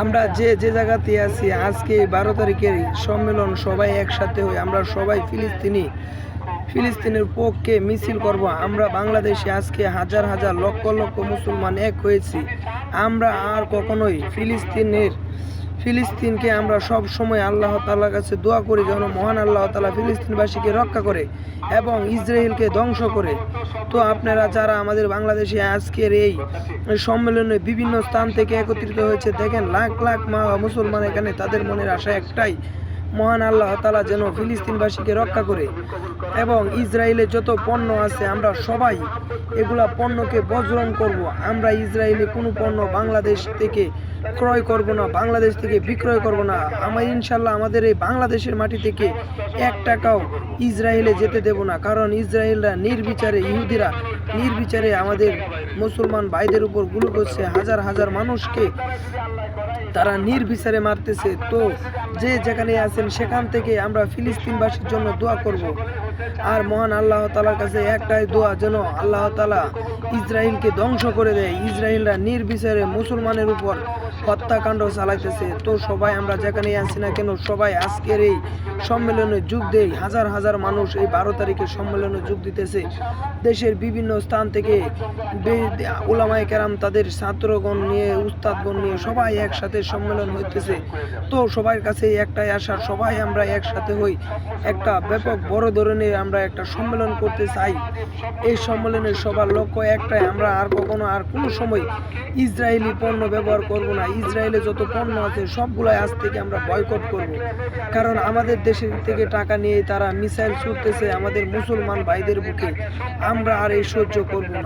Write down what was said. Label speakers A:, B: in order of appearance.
A: আমরা যে যে জায়গাতে আছি, আজকে বারো তারিখের সম্মেলন সবাই একসাথে হই আমরা সবাই ফিলিস্তিনি, ফিলিস্তিনের পক্ষে মিছিল করব। আমরা বাংলাদেশে আজকে হাজার হাজার লক্ষ লক্ষ মুসলমান এক হয়েছি। আমরা আর কখনোই ফিলিস্তিনের ফিলিস্তিনকে আমরা সব সময় আল্লাহ তালার কাছে দোয়া করি, যেন মহান আল্লাহ তালা ফিলিস্তিনবাসীকে রক্ষা করে এবং ইসরায়েলকে ধ্বংস করে। তো আপনারা যারা আমাদের বাংলাদেশে আজকের এই সম্মেলনে বিভিন্ন স্থান থেকে একত্রিত হয়েছে, দেখেন লাখ লাখ মা মুসলমান এখানে তাদের মনের আশা একটাই মহান আল্লাহ তালা যেন ফিলিস্তিনবাসীকে রক্ষা করে এবং ইসরায়েলে যত পণ্য আছে, আমরা সবাই এগুলা পণ্যকে বর্জন করব। আমরা ইসরায়েলে কোনো পণ্য বাংলাদেশ থেকে ক্রয় করব না, বাংলাদেশ থেকে বিক্রয় করব না। আমার ইনশাল্লাহ আমাদের এই বাংলাদেশের মাটি থেকে এক টাকাও ইসরায়েলে যেতে দেব না, কারণ ইসরায়েলরা নির্বিচারে, ইহুদিরা নির্বিচারে আমাদের মুসলমান ভাইদের উপর গুলি করছে। হাজার হাজার মানুষকে তারা নির্বিচারে মারতেছে। তো যে যেখানে আছেন, সেখান থেকে আমরা ফিলিস্তিনবাসীর জন্য দোয়া করব। আর মহান আল্লাহ তালার কাছে একটাই দোয়া, যেন আল্লাহ তালা ইসরায়েলকে ধ্বংস করে দেয়। ইসরায়েলরা নির্বিচারে মুসলমানের উপর হত্যাকাণ্ড চালাইতেছে। তো সবাই আমরা যেখানে আছি না কেন, সবাই আজকের এই সম্মেলনে যোগ দেই হাজার হাজার মানুষ এই বারো তারিখে সম্মেলনে যোগ দিতেছে। দেশের বিভিন্ন স্থান থেকে ওলামায় কেরাম তাদের ছাত্রগণ নিয়ে, উস্তাদগণ নিয়ে সবাই একসাথে সম্মেলন হইতেছে। তো সবার কাছে একটাই আশা, সবাই আমরা একসাথে হই। একটা ব্যাপক বড় ধরনের আমরা একটা সম্মেলন করতে চাই। এই সম্মেলনের সবার লক্ষ্য একটাই, আমরা আর কখনো আর কোনো সময় ইসরায়েলি পণ্য ব্যবহার করব না। ইসরায়েলে যত পণ্য আছে, সবগুলাই আজ থেকে আমরা বয়কট করব। কারণ আমাদের দেশের থেকে টাকা নিয়ে তারা মিসাইল ছুটতেছে আমাদের মুসলমান ভাইদের বুকে। আমরা আর এই সহ্য করব না।